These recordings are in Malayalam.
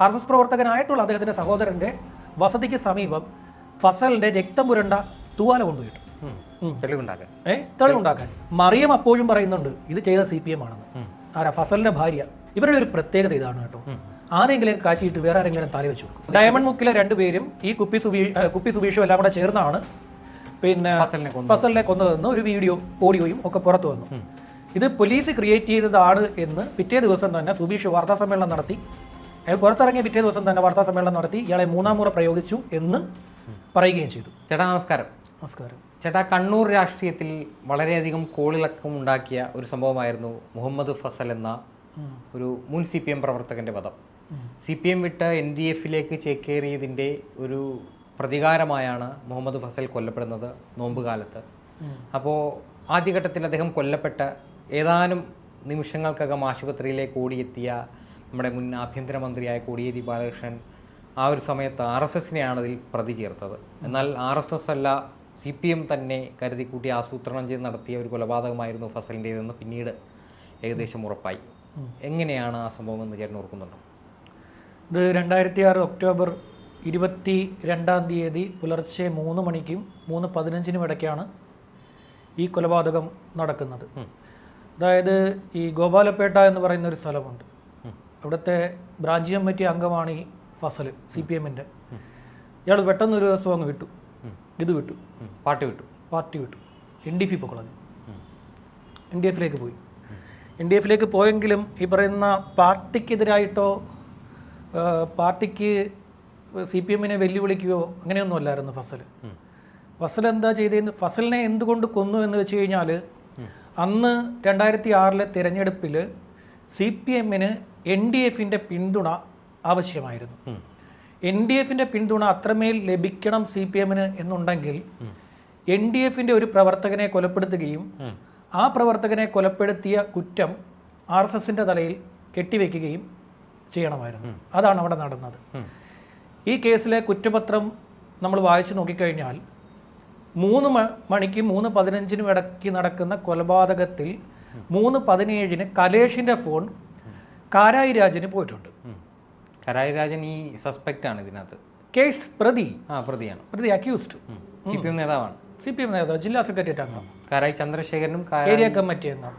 ആർ എസ് എസ് പ്രവർത്തകനായിട്ടുള്ള അദ്ദേഹത്തിന്റെ സഹോദരന്റെ വസതിക്ക് സമീപം ഫസലിന്റെ രക്തം പുരണ്ട തൂവാല കൊണ്ടുപോയിട്ടു. തെളിവുണ്ടാക്കാൻ. ഏ? തെളിവുണ്ടാക്കാൻ. മറിയം അപ്പോഴും പറയുന്നുണ്ട് ഇത് ചെയ്ത സി പി എം ആണെന്ന്. ആരാ? ഫസലിന്റെ ഭാര്യ. ഇവരുടെ ഒരു പ്രത്യേകത ഇതാണ് കേട്ടോ. ആരെങ്കിലും കാച്ചിട്ട് വേറെ ആരെങ്കിലും തല വെച്ചു കൊടുക്കും. ഡയമണ്ട് മുക്കിലെ രണ്ടുപേരും ഈ കുപ്പി സുബീ കുപ്പി സുബീഷും എല്ലാം കൂടെ ചേർന്നാണ് പിന്നെ ഫസലിനെ കൊന്നു ഫസലിനെ കൊന്നതെന്ന് ഒരു വീഡിയോ ഓഡിയോയും ഒക്കെ പുറത്തു വന്നു. ഇത് പോലീസ് ക്രിയേറ്റ് ചെയ്തതാണ് എന്ന് പിറ്റേ ദിവസം തന്നെ സുബീഷ് വാർത്താ സമ്മേളനം നടത്തി. അയാൾ പുറത്തിറങ്ങിയ പിറ്റേ ദിവസം തന്നെ വാർത്താ സമ്മേളനം നടത്തി ഇയാളെ മൂന്നാം മുറ പ്രയോഗിച്ചു എന്ന് പറയുകയും ചെയ്തു. ചേട്ടാ നമസ്കാരം. നമസ്കാരം. ചേട്ടാ കണ്ണൂർ രാഷ്ട്രീയത്തിൽ വളരെയധികം കോളിളക്കം ഉണ്ടാക്കിയ ഒരു സംഭവമായിരുന്നു മുഹമ്മദ് ഫസൽ എന്ന ഒരു മുൻ സി പി എം പ്രവർത്തകന്റെ പദം. സി പി എം വിട്ട് എൻ ഡി എഫിലേക്ക് ചേക്കേറിയതിന്റെ ഒരു പ്രതികാരമായാണ് മുഹമ്മദ് ഫസൽ കൊല്ലപ്പെടുന്നത് നോമ്പുകാലത്ത്. അപ്പോൾ ആദ്യഘട്ടത്തിൽ അദ്ദേഹം കൊല്ലപ്പെട്ട ഏതാനും നിമിഷങ്ങൾക്കകം ആശുപത്രിയിലേക്ക് ഓടിയെത്തിയ നമ്മുടെ മുൻ ആഭ്യന്തരമന്ത്രിയായ കോടിയേരി ബാലകൃഷ്ണൻ ആ ഒരു സമയത്ത് ആർ എസ് എസിനെയാണ് അതിൽ പ്രതി ചേർത്തത്. എന്നാൽ ആർ എസ് എസ് അല്ല സി പി എം തന്നെ കരുതി കൂട്ടി ആസൂത്രണം ചെയ്ത് നടത്തിയ ഒരു കൊലപാതകമായിരുന്നു ഫസലിന്റേതെന്ന് പിന്നീട് ഏകദേശം ഉറപ്പായി. എങ്ങനെയാണ് ആ സംഭവം എന്ന് ചേട്ടൻ ഓർക്കുന്നുണ്ടോ? ഇത് രണ്ടായിരത്തി ആറ് ഒക്ടോബർ ഇരുപത്തി രണ്ടാം തീയതി പുലർച്ചെ മൂന്ന് മണിക്കും മൂന്ന് പതിനഞ്ചിനും ഇടയ്ക്കാണ് ഈ കൊലപാതകം നടക്കുന്നത്. അതായത് ഈ ഗോപാലപേട്ട എന്ന് പറയുന്ന ഒരു സ്ഥലമുണ്ട്. അവിടുത്തെ ബ്രാഞ്ച് കമ്മിറ്റി അംഗമാണ് ഈ ഫസൽ സി പി എമ്മിന്റെ ഇയാൾ പെട്ടെന്ന് ഒരു ദിവസം അങ്ങ് വിട്ടു. ഇത് വിട്ടു. പാർട്ടി വിട്ടു. പാർട്ടി വിട്ടു. എൻ ഡി എഫ് ഇപ്പോൾ കളഞ്ഞു എൻ ഡി എഫിലേക്ക് പോയി. എൻ ഡി എഫിലേക്ക് പോയെങ്കിലും ഈ പറയുന്ന പാർട്ടിക്കെതിരായിട്ടോ പാർട്ടിക്ക് സി പി എമ്മിനെ വെല്ലുവിളിക്കുകയോ അങ്ങനെയൊന്നും അല്ലായിരുന്നു ഫസൽ. ഫസൽ എന്താ ചെയ്തതെന്ന് ഫസലിനെ എന്തുകൊണ്ട് കൊന്നു എന്ന് വെച്ച് കഴിഞ്ഞാൽ അന്ന് രണ്ടായിരത്തി ആറിലെ തിരഞ്ഞെടുപ്പിൽ സി പി എമ്മിന് എൻ ഡി എഫിന്റെ പിന്തുണ ആവശ്യമായിരുന്നു. എൻ ഡി എഫിന്റെ പിന്തുണ അത്രമേൽ ലഭിക്കണം സി പി എമ്മിന് എന്നുണ്ടെങ്കിൽ എൻ ഡി എഫിന്റെ ഒരു പ്രവർത്തകനെ കൊലപ്പെടുത്തുകയും ആ പ്രവർത്തകനെ കൊലപ്പെടുത്തിയ കുറ്റം ആർ എസ് എസിന്റെ തലയിൽ കെട്ടിവെക്കുകയും ചെയ്യണമായിരുന്നു. അതാണ് അവിടെ നടന്നത്. ഈ കേസിലെ കുറ്റപത്രം നമ്മൾ വായിച്ചു നോക്കിക്കഴിഞ്ഞാൽ മൂന്ന് മണിക്ക് മൂന്ന് പതിനഞ്ചിനും ഇടയ്ക്ക് നടക്കുന്ന കൊലപാതകത്തിൽ മൂന്ന് പതിനേഴിന് കലേഷിന്റെ ഫോൺ കാരായി രാജന് പോയിട്ടുണ്ട്. കാരായി രാജൻ ഈ സസ്പെക്റ്റ് ആണ് ഇതിനകത്ത്. കേസ് പ്രതി. ആ പ്രതിയാണ്. പ്രതി അക്യൂസ്ഡ് സി പി എം നേതാവാണ്. സി പി എം നേതാവ് ജില്ലാ സെക്രട്ടേറിയറ്റ് അംഗം കാരായി ചന്ദ്രശേഖരനും ഏരിയ കമ്മിറ്റി അംഗം.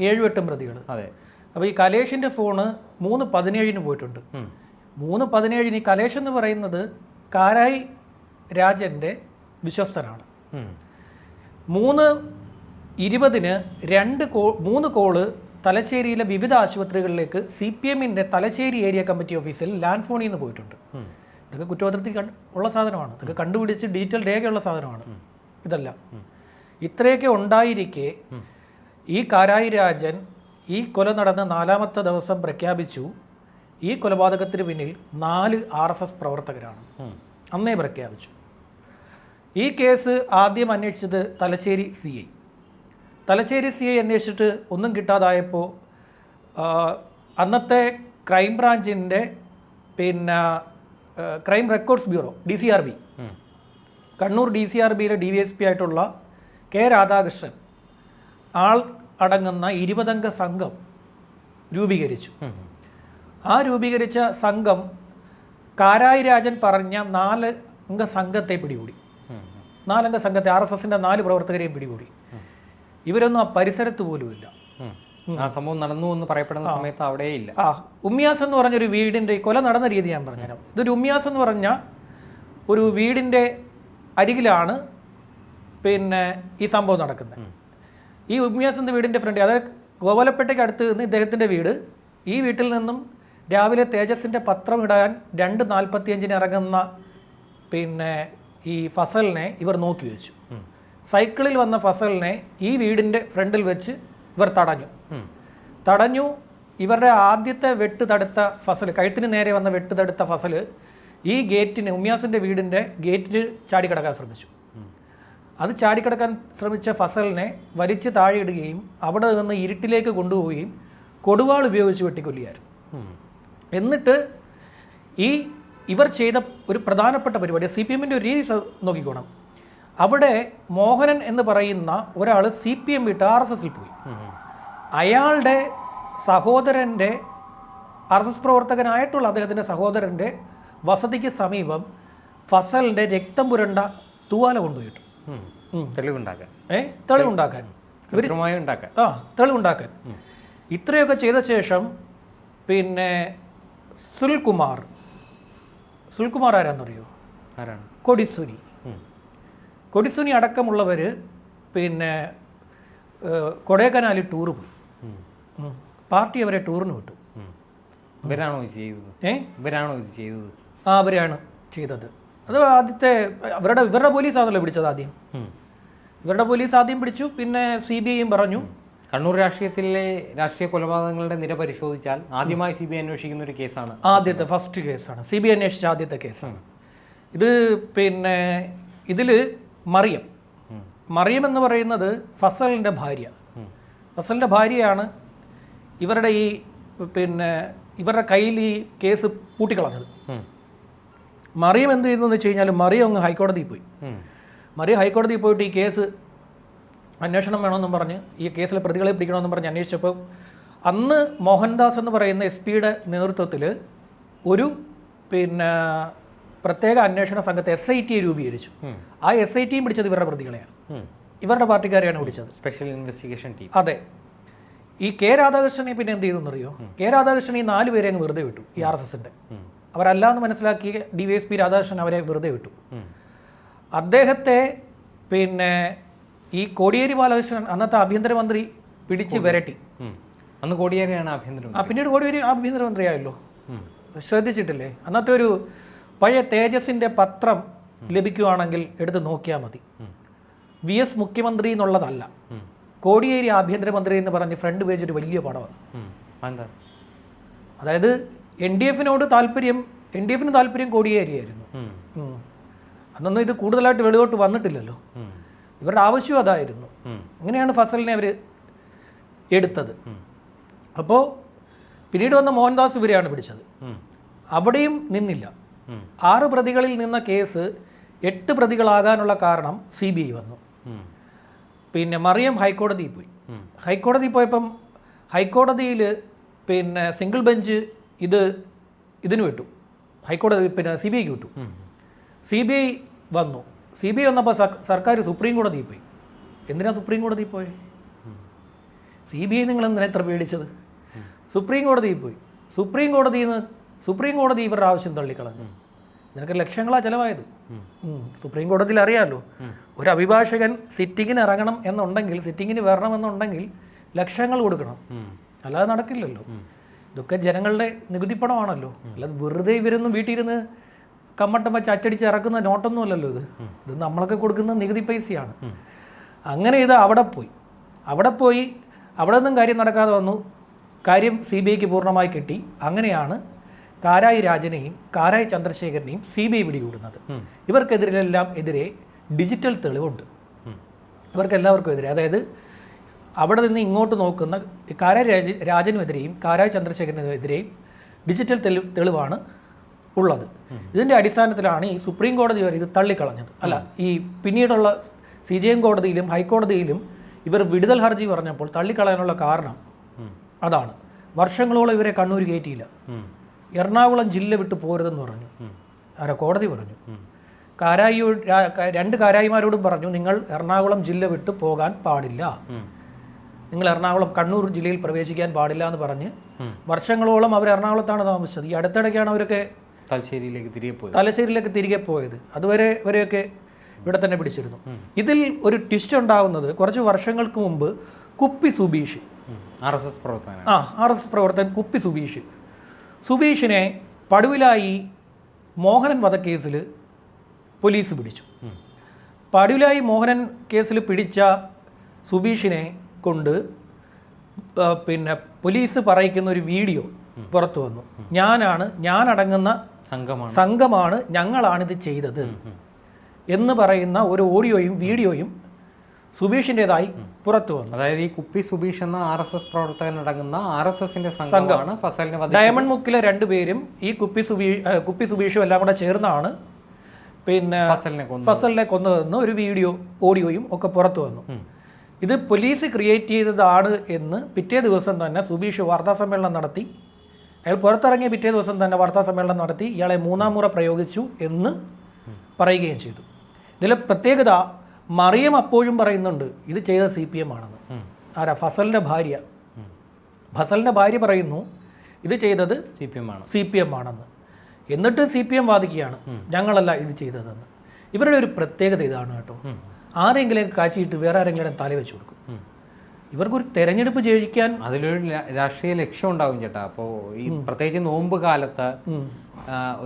ഏഴുവെട്ടും പ്രതികൾ അതെ. അപ്പോൾ ഈ കലേഷിന്റെ ഫോണ് മൂന്ന് പതിനേഴിന് പോയിട്ടുണ്ട്. മൂന്ന് പതിനേഴിന് ഈ കലേഷ് എന്ന് പറയുന്നത് കാരായി രാജന്റെ വിശ്വസ്തനാണ്. മൂന്ന് ഇരുപതിന് രണ്ട് കോ മൂന്ന് കോൾ തലശ്ശേരിയിലെ വിവിധ ആശുപത്രികളിലേക്ക് സി പി എമ്മിന്റെ തലശ്ശേരി ഏരിയ കമ്മിറ്റി ഓഫീസിൽ ലാൻഡ് ഫോണിൽ നിന്ന് പോയിട്ടുണ്ട്. ഇതൊക്കെ കുറ്റപത്രത്തിൽ ഉള്ള സാധനമാണ്. ഇതൊക്കെ കണ്ടുപിടിച്ച് ഡീറ്റെയിൽ രേഖയുള്ള സാധനമാണ്. ഇതല്ല. ഇത്രയൊക്കെ ഉണ്ടായിരിക്കെ ഈ കാരായി രാജൻ ഈ കൊല നടന്ന നാലാമത്തെ ദിവസം പ്രഖ്യാപിച്ചു. ഈ കൊലപാതകത്തിന് പിന്നിൽ നാല് ആർ എസ് എസ് പ്രവർത്തകരാണ്. അന്നേ പ്രഖ്യാപിച്ചു. ഈ കേസ് ആദ്യം അന്വേഷിച്ചത് Thalassery C I. Thalassery C I അന്വേഷിച്ചിട്ട് ഒന്നും കിട്ടാതായപ്പോൾ അന്നത്തെ ക്രൈം ബ്രാഞ്ചിന്റെ പിന്നെ crime records bureau D C R B Kannur D C R ബിയിലെ ഡി വി എസ് പി ആയിട്ടുള്ള കെ രാധാകൃഷ്ണൻ ആൾ അടങ്ങുന്ന ഇരുപതംഗ സംഘം രൂപീകരിച്ചു. ആ രൂപീകരിച്ച സംഘം കാരായി രാജൻ പറഞ്ഞ നാല് അംഗ സംഘത്തെ പിടികൂടി. നാലംഗ സംഘത്തെ ആർ എസ് എസിന്റെ നാല് പ്രവർത്തകരെയും പിടികൂടി. ഇവരൊന്നും ആ പരിസരത്ത് പോലുമില്ല ആ സംഭവം നടന്നു എന്ന് പറയപ്പെടുന്ന സമയത്ത് അവിടെ ഇല്ല. ആ ഉമ്മിയാസ് എന്ന് പറഞ്ഞൊരു വീടിന്റെ കൊല നടന്ന രീതി ഞാൻ പറഞ്ഞുതരാം. ഇതൊരു ഉമ്മിയാസ് എന്ന് പറഞ്ഞ ഒരു വീടിന്റെ അരികിലാണ് പിന്നെ ഈ സംഭവം നടക്കുന്നത്. ഈ ഉമ്മിയാസ് എന്ന വീടിന്റെ ഫ്രണ്ട് അതായത് ഗോപാലപ്പേട്ടയ്ക്ക് അടുത്ത് നിന്ന് ഇദ്ദേഹത്തിന്റെ വീട് ഈ വീട്ടിൽ നിന്നും രാവിലെ തേജസിന്റെ പത്രം ഇടാൻ രണ്ട് നാൽപ്പത്തിയഞ്ചിന് ഇറങ്ങുന്ന പിന്നെ ഈ ഫസലിനെ ഇവർ നോക്കി വെച്ചു. സൈക്കിളിൽ വന്ന ഫസലിനെ ഈ വീടിന്റെ ഫ്രണ്ടിൽ വെച്ച് ഇവർ തടഞ്ഞു. തടഞ്ഞു. ഇവരുടെ ആദ്യത്തെ വെട്ട് തടുത്ത ഫസൽ കഴുത്തിന് നേരെ വന്ന വെട്ട് തടുത്ത ഫസൽ ഈ ഗേറ്റിന് ഉമ്മ്യാസിന്റെ വീടിന്റെ ഗേറ്റിൽ ചാടിക്കിടക്കാൻ ശ്രമിച്ചു. അത് ചാടിക്കിടക്കാൻ ശ്രമിച്ച ഫസലിനെ വലിച്ച് താഴെയിടുകയും അവിടെ നിന്ന് ഇരുട്ടിലേക്ക് കൊണ്ടുപോവുകയും കൊടുവാൾ ഉപയോഗിച്ച് വെട്ടിക്കൊല്ലുകയായിരുന്നു. എന്നിട്ട് ഈ ഇവർ ചെയ്ത ഒരു പ്രധാനപ്പെട്ട പരിപാടി സി പി എമ്മിന്റെ ഒരു രീതി നോക്കിക്കോണം. അവിടെ മോഹനൻ എന്ന് പറയുന്ന ഒരാൾ സി പി എം വിട്ട് ആർ എസ് എസിൽ പോയി. അയാളുടെ സഹോദരന്റെ ആർ എസ് എസ് പ്രവർത്തകനായിട്ടുള്ള അദ്ദേഹത്തിന്റെ സഹോദരന്റെ വസതിക്ക് സമീപം ഫസലിന്റെ രക്തം പുരണ്ട തൂവാല കൊണ്ടുപോയിട്ടു. തെളിവുണ്ടാക്കാൻ. ഏ? തെളിവുണ്ടാക്കാൻ. ഉണ്ടാക്കാൻ. ആ തെളിവുണ്ടാക്കാൻ. ഇത്രയൊക്കെ ചെയ്ത ശേഷം പിന്നെ സുൽകുമാർ. സുൽകുമാർ ആരാന്നറിയോ? ആരാണ്? കൊടിസുനി. കൊടിസുനി അടക്കമുള്ളവർ പിന്നെ കൊടേക്കനാലിൽ ടൂർ പോയി. പാർട്ടി അവരെ ടൂറിന് വിട്ടു. ഇവരാണോ ചെയ്തത്? ഏ? ഇവരാണോ ഇത് ചെയ്തത്? ആ അവരാണ് ചെയ്തത്. അത് ആദ്യത്തെ അവരുടെ ഇവരുടെ പോലീസാണല്ലോ പിടിച്ചത് ആദ്യം. ഇവരുടെ പോലീസ് ആദ്യം പിടിച്ചു പിന്നെ സി ബി ഐയും പറഞ്ഞു. കണ്ണൂർ രാഷ്ട്രീയത്തിലെ രാഷ്ട്രീയ കൊലപാതകങ്ങളുടെ നിര പരിശോധിച്ചാൽ ആദ്യമായി സി ബി ഐ അന്വേഷിക്കുന്ന ഒരു കേസാണ്. ആദ്യത്തെ ഫസ്റ്റ് കേസാണ് സി ബി ഐ അന്വേഷിച്ച ആദ്യത്തെ കേസാണ്. ഇത് പിന്നെ ഇതിൽ മറിയം മറിയം എന്ന് പറയുന്നത് ഫസലിന്റെ ഭാര്യ. ഫസലിന്റെ ഭാര്യയാണ് ഇവരുടെ ഈ പിന്നെ ഇവരുടെ കയ്യിൽ ഈ കേസ് പൂട്ടിക്കളഞ്ഞത്. മറിയം എന്ത് ചെയ്തു എന്ന് വെച്ച് കഴിഞ്ഞാൽ മറിയം അങ്ങ് ഹൈക്കോടതിയിൽ പോയി മറിയം ഹൈക്കോടതിയിൽ പോയിട്ട് ഈ കേസ് അന്വേഷണം വേണമെന്നും പറഞ്ഞ് ഈ കേസിലെ പ്രതികളെ പിടിക്കണമെന്നും പറഞ്ഞ് അന്വേഷിച്ചപ്പോൾ അന്ന് മോഹൻദാസ് എന്ന് പറയുന്ന എസ് പിയുടെ നേതൃത്വത്തിൽ ഒരു പിന്നെ പ്രത്യേക അന്വേഷണ സംഘത്തെ എസ് ഐ ടിയെ രൂപീകരിച്ചു. ആ എസ് ഐ ടിയും പിടിച്ചത് ഇവരുടെ പ്രതികളെയാണ്. ഇവരുടെ പാർട്ടിക്കാരെയാണ് പിടിച്ചത്. സ്പെഷ്യൽ ഇൻവെസ്റ്റിഗേഷൻ ടീം അതെ. ഈ കെ രാധാകൃഷ്ണനെ പിന്നെ എന്ത് ചെയ്തെന്നറിയോ കെ രാധാകൃഷ്ണൻ ഈ നാല് പേരെ അങ്ങ് വെറുതെ വിട്ടു ഈ ആർ എസ് എസിന്റെ. അവരല്ല എന്ന് മനസ്സിലാക്കി D Y S P Radhakrishnan അവരെ വെറുതെ വിട്ടു. അദ്ദേഹത്തെ പിന്നെ ഈ കോടിയേരി ബാലകൃഷ്ണൻ അന്നത്തെ ആഭ്യന്തരമന്ത്രി പിടിച്ച് വിരട്ടി. അന്ന് കോടിയേരിയാണ് ആഭ്യന്തരം ആ പിന്നീട് കോടിയേരി ആഭ്യന്തരമന്ത്രിയായല്ലോ. ആയല്ലോ ശ്രദ്ധിച്ചിട്ടില്ലേ? അന്നത്തെ ഒരു പഴയ തേജസിന്റെ പത്രം ലഭിക്കുവാണെങ്കിൽ എടുത്ത് നോക്കിയാൽ മതി. വി എസ് മുഖ്യമന്ത്രി എന്നുള്ളതല്ല. കോടിയേരി ആഭ്യന്തരമന്ത്രി എന്ന് പറഞ്ഞ് ഫ്രണ്ട് പേജ് ഒരു വലിയ പടമാണ്. അതായത് എൻ ഡി എഫിനോട് താല്പര്യം എൻ ഡി എഫിന് താല്പര്യം കോടിയേരിയായിരുന്നു. അന്നൊന്നും ഇത് കൂടുതലായിട്ട് വെളിവോട്ട് വന്നിട്ടില്ലല്ലോ ഇവരുടെ ആവശ്യം അതായിരുന്നു. അങ്ങനെയാണ് ഫസലിനെ അവർ എടുത്തത് അപ്പോൾ പിന്നീട് വന്ന മോഹൻദാസ് ഇവരെയാണ് പിടിച്ചത് അവിടെയും നിന്നില്ല. ആറ് പ്രതികളിൽ നിന്ന കേസ് എട്ട് പ്രതികളാകാനുള്ള കാരണം സി ബി ഐ വന്നു. പിന്നെ മറിയം ഹൈക്കോടതിയിൽ പോയി. ഹൈക്കോടതി ഹൈക്കോടതിയിൽ പോയപ്പം ഹൈക്കോടതിയിൽ പിന്നെ സിംഗിൾ ബെഞ്ച് ഇത് ഇതിന് വിട്ടു. ഹൈക്കോടതി പിന്നെ സി ബി ഐക്ക് വിട്ടു. സി ബി ഐ വന്നു. സി ബി ഐ വന്നപ്പോൾ സർക്കാർ സുപ്രീം കോടതിയിൽ പോയി. എന്തിനാ സുപ്രീം കോടതിയിൽ പോയി? സി ബി ഐ നിങ്ങൾ എന്തിനാ എത്ര പേടിച്ചത്? സുപ്രീം കോടതിയിൽ പോയി. സുപ്രീം കോടതിയിൽ നിന്ന് സുപ്രീം കോടതി ഇവരുടെ ആവശ്യം തള്ളിക്കളഞ്ഞു. നിനക്ക് ലക്ഷങ്ങളാ ചിലവായത്. സുപ്രീം കോടതിയിൽ അറിയാമല്ലോ ഒരു അഭിഭാഷകൻ സിറ്റിങ്ങിന് ഇറങ്ങണം എന്നുണ്ടെങ്കിൽ സിറ്റിങ്ങിന് വരണമെന്നുണ്ടെങ്കിൽ ലക്ഷങ്ങൾ കൊടുക്കണം. അല്ലാതെ നടക്കില്ലല്ലോ. ഇതൊക്കെ ജനങ്ങളുടെ നികുതിപ്പണമാണല്ലോ. അല്ലാതെ വെറുതെ ഇവരൊന്നും വീട്ടിലിരുന്ന് കമ്മട്ടം വെച്ച് അച്ചടിച്ച് ഇറക്കുന്ന നോട്ടൊന്നും അല്ലല്ലോ ഇത്. ഇത് നമ്മളൊക്കെ കൊടുക്കുന്ന നികുതി പൈസയാണ്. അങ്ങനെ ഇത് അവിടെ പോയി. അവിടെ പോയി അവിടെ നിന്നും കാര്യം നടക്കാതെ വന്നു. കാര്യം സി ബി ഐക്ക് പൂർണമായി കിട്ടി. അങ്ങനെയാണ് കാരായി രാജനെയും കാരായി ചന്ദ്രശേഖരനെയും സി ബി ഐ പിടികൂടുന്നത്. ഇവർക്കെതിരെല്ലാം എതിരെ ഡിജിറ്റൽ തെളിവുണ്ട്. ഇവർക്കെല്ലാവർക്കും എതിരെ. അതായത് അവിടെ നിന്ന് ഇങ്ങോട്ട് നോക്കുന്ന കാരായ രാജ രാജനുമെതിരെയും കാരായ ചന്ദ്രശേഖരനെതിരെയും ഡിജിറ്റൽ തെളിവ് തെളിവാണ് ഉള്ളത്. ഇതിന്റെ അടിസ്ഥാനത്തിലാണ് ഈ സുപ്രീം കോടതി വരെ ഇത് തള്ളിക്കളഞ്ഞത്. അല്ല ഈ പിന്നീടുള്ള സി ജെ എം കോടതിയിലും ഹൈക്കോടതിയിലും ഇവർ വിടുതൽ ഹർജി പറഞ്ഞപ്പോൾ തള്ളിക്കളയാനുള്ള കാരണം അതാണ്. വർഷങ്ങളോളം ഇവരെ കണ്ണൂർ കയറ്റിയില്ല. എറണാകുളം ജില്ല വിട്ട് പോരുതെന്ന് പറഞ്ഞു. അവരെ ആരാ? കോടതി പറഞ്ഞു. കാരായി രണ്ട് കാരായിമാരോടും പറഞ്ഞു നിങ്ങൾ എറണാകുളം ജില്ല വിട്ട് പോകാൻ പാടില്ല. നിങ്ങൾ എറണാകുളം കണ്ണൂർ ജില്ലയിൽ പ്രവേശിക്കാൻ പാടില്ല എന്ന് പറഞ്ഞ് വർഷങ്ങളോളം അവർ എറണാകുളത്താണ് താമസിച്ചത്. ഈ അടുത്തിടയ്ക്കാണ് അവരൊക്കെ തലശ്ശേരിയിലേക്ക് തിരികെ പോയത്. തലശ്ശേരിയിലേക്ക് തിരികെ പോയത്. അതുവരെ ഇവരെയൊക്കെ ഇവിടെ തന്നെ പിടിച്ചിരുന്നു. ഇതിൽ ഒരു ട്വിസ്റ്റ് ഉണ്ടാവുന്നത് കുറച്ച് വർഷങ്ങൾക്ക് മുമ്പ് കുപ്പി സുബീഷ്. ആർ എസ് എസ് പ്രവർത്തകൻ ആ ആർ എസ് എസ് പ്രവർത്തകൻ കുപ്പി സുബീഷ്. സുബീഷിനെ പടുവിലായി മോഹനൻ വധക്കേസിൽ പോലീസ് പിടിച്ചു. പടുവിലായി മോഹനൻ കേസിൽ പിടിച്ച സുബീഷിനെ കൊണ്ട് പിന്നെ പോലീസ് പറയിക്കുന്ന ഒരു വീഡിയോ പുറത്തു വന്നു. ഞാനാണ് ഞാനടങ്ങുന്ന സംഘമാണ്. സംഘമാണ് ഞങ്ങളാണിത് ചെയ്തത് എന്ന് പറയുന്ന ഒരു ഓഡിയോയും വീഡിയോയും സുബീഷിന്റെതായി പുറത്തു വന്നു. അതായത് ഈ കുപ്പി സുബീഷ് എന്ന ആർ എസ് എസ് പ്രവർത്തകനടങ്ങുന്ന ആർ എസ് എസിന്റെ സംഘമാണ് ഫസലിനെ ഡയമണ്ട് മുക്കിലെ രണ്ടുപേരും ഈ കുപ്പി സുബീഷ് കുപ്പി സുബീഷും എല്ലാം കൂടെ ചേർന്നാണ് പിന്നെ ഫസലിനെ കൊന്നു ഫസലിനെ കൊന്നതെന്ന് ഒരു വീഡിയോ ഓഡിയോയും ഒക്കെ പുറത്തു വന്നു. ഇത് പോലീസ് ക്രിയേറ്റ് ചെയ്തതാണ് എന്ന് പിറ്റേ ദിവസം തന്നെ സുബീഷ് വാർത്താ സമ്മേളനം നടത്തി. അയാൾ പുറത്തിറങ്ങിയ പിറ്റേ ദിവസം തന്നെ വാർത്താ സമ്മേളനം നടത്തി. ഇയാളെ മൂന്നാം മുറ പ്രയോഗിച്ചു എന്ന് പറയുകയും ചെയ്തു. ഇതിലെ പ്രത്യേകത മറിയം അപ്പോഴും പറയുന്നുണ്ട് ഇത് ചെയ്ത സി പി എം ആണെന്ന്. ആരാ? ഫസലിന്റെ ഭാര്യ. ഫസലിന്റെ ഭാര്യ പറയുന്നു ഇത് ചെയ്തത് സി പി എം ആണ്. സി പി എം ആണെന്ന്. എന്നിട്ട് സി പി എം വാദിക്കുകയാണ് ഞങ്ങളല്ല ഇത് ചെയ്തതെന്ന്. ഇവരുടെ ഒരു പ്രത്യേകത ഇതാണ് കേട്ടോ. ആരെങ്കിലും കാച്ചിയിട്ട് വേറെ ആരെങ്കിലും തല വെച്ചു കൊടുക്കും. ഇവർക്കൊരു തെരഞ്ഞെടുപ്പ് ജയിക്കാൻ അതിലൊരു രാഷ്ട്രീയ ലക്ഷ്യം ഉണ്ടാവും ചേട്ടാ. അപ്പോൾ ഈ പ്രത്യേകിച്ച് നോമ്പ് കാലത്ത്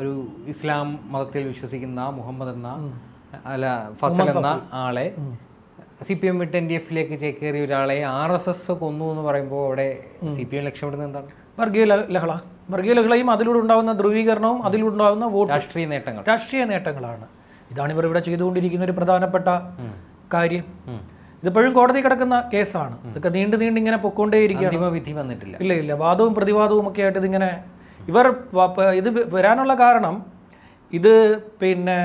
ഒരു ഇസ്ലാം മതത്തിൽ വിശ്വസിക്കുന്ന മുഹമ്മദ് എന്ന അല്ല ഫസൽ എന്ന ആളെ. സി പി എം വിട്ട് എൻ ഡി എഫിലേക്ക് ചേക്കേറിയ ഒരാളെ ആർ എസ് എസ് കൊന്നു എന്ന് പറയുമ്പോൾ അവിടെ സി പി എം ലക്ഷ്യമിടുന്നത് എന്താണ്? വർഗീയ ലഹള. വർഗീയ ലഹളയും അതിലൂടെ ഉണ്ടാകുന്ന ധ്രുവീകരണവും അതിലൂടെ ഉണ്ടാകുന്ന വോട്ട് രാഷ്ട്രീയ നേട്ടങ്ങൾ. രാഷ്ട്രീയ നേട്ടങ്ങളാണ്. ഇതാണ് ഇവർ ഇവിടെ ചെയ്തുകൊണ്ടിരിക്കുന്ന ഒരു പ്രധാനപ്പെട്ട കാര്യം. ഇതിപ്പോഴും കോടതി കിടക്കുന്ന കേസാണ്. ഇതൊക്കെ നീണ്ടു നീണ്ട് ഇങ്ങനെ പൊക്കോണ്ടേയിരിക്കുകയാണ്. വിധി വന്നിട്ടില്ല. ഇല്ല ഇല്ല. വാദവും പ്രതിവാദവും ഒക്കെ ആയിട്ട് ഇതിങ്ങനെ ഇവർ ഇത് വരാനുള്ള കാരണം ഇത് പിന്നെ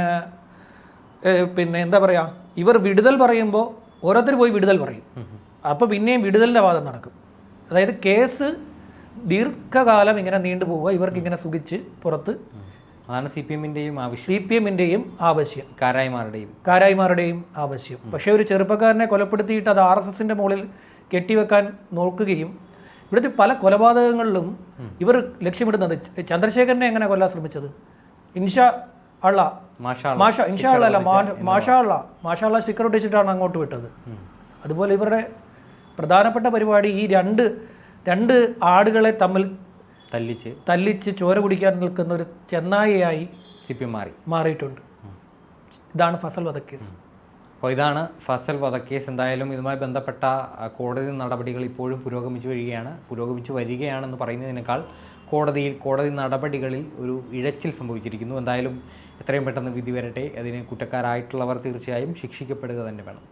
പിന്നെ എന്താ പറയുക ഇവർ വിടുതൽ പറയുമ്പോൾ ഓരോരുത്തർ പോയി വിടുതൽ പറയും. അപ്പോൾ പിന്നെയും വിടുതലിന്റെ വാദം നടക്കും. അതായത് കേസ് ദീർഘകാലം ഇങ്ങനെ നീണ്ടു പോവുക ഇവർക്ക് ഇങ്ങനെ സുഖിച്ച് പുറത്ത് അതാണ് സി പി എമ്മിന്റെയും ആവശ്യം. സി പി എമ്മിന്റെയും ആവശ്യം. കാരായിമാരുടെയും. കാരായിമാരുടെയും ആവശ്യം. പക്ഷേ ഒരു ചെറുപ്പക്കാരനെ കൊലപ്പെടുത്തിയിട്ട് അത് ആർ എസ് എസിന്റെ മുകളിൽ കെട്ടിവെക്കാൻ നോക്കുകയും ഇവിടുത്തെ പല കൊലപാതകങ്ങളിലും ഇവർ ലക്ഷ്യമിടുന്നത്. ചന്ദ്രശേഖരനെ എങ്ങനെ കൊല്ലാൻ ശ്രമിച്ചത്? ഇൻഷ അള്ള മാഷാ മാഷ ഇൻഷാ അള്ള അല്ല മാ- മാഷാ അള്ള മാഷാ അള്ള സ്റ്റിക്കർ ഒട്ടിച്ചിട്ടാണ് അങ്ങോട്ട് വിട്ടത്. അതുപോലെ ഇവരുടെ പ്രധാനപ്പെട്ട പരിപാടി ഈ രണ്ട് രണ്ട് ആടുകളെ തമ്മിൽ തല്ലിച്ച് തല്ലിച്ച് ചോര കുടിക്കാൻ നിൽക്കുന്ന ഒരു ചെന്നായയായി മാറി. മാറിയിട്ടുണ്ട്. ഇതാണ് ഫസൽ വധക്കേസ്. അപ്പോൾ ഇതാണ് ഫസൽ വധക്കേസ്. എന്തായാലും ഇതുമായി ബന്ധപ്പെട്ട കോടതി നടപടികൾ ഇപ്പോഴും പുരോഗമിച്ചു വരികയാണ്. പുരോഗമിച്ചു വരികയാണെന്ന് പറയുന്നതിനേക്കാൾ കോടതിയിൽ കോടതി നടപടികളിൽ ഒരു ഇഴച്ചിൽ സംഭവിച്ചിരിക്കുന്നു. എന്തായാലും എത്രയും പെട്ടെന്ന് വിധി വരട്ടെ. അതിന് കുറ്റക്കാരായിട്ടുള്ളവർ തീർച്ചയായും ശിക്ഷിക്കപ്പെടുക തന്നെ വേണം.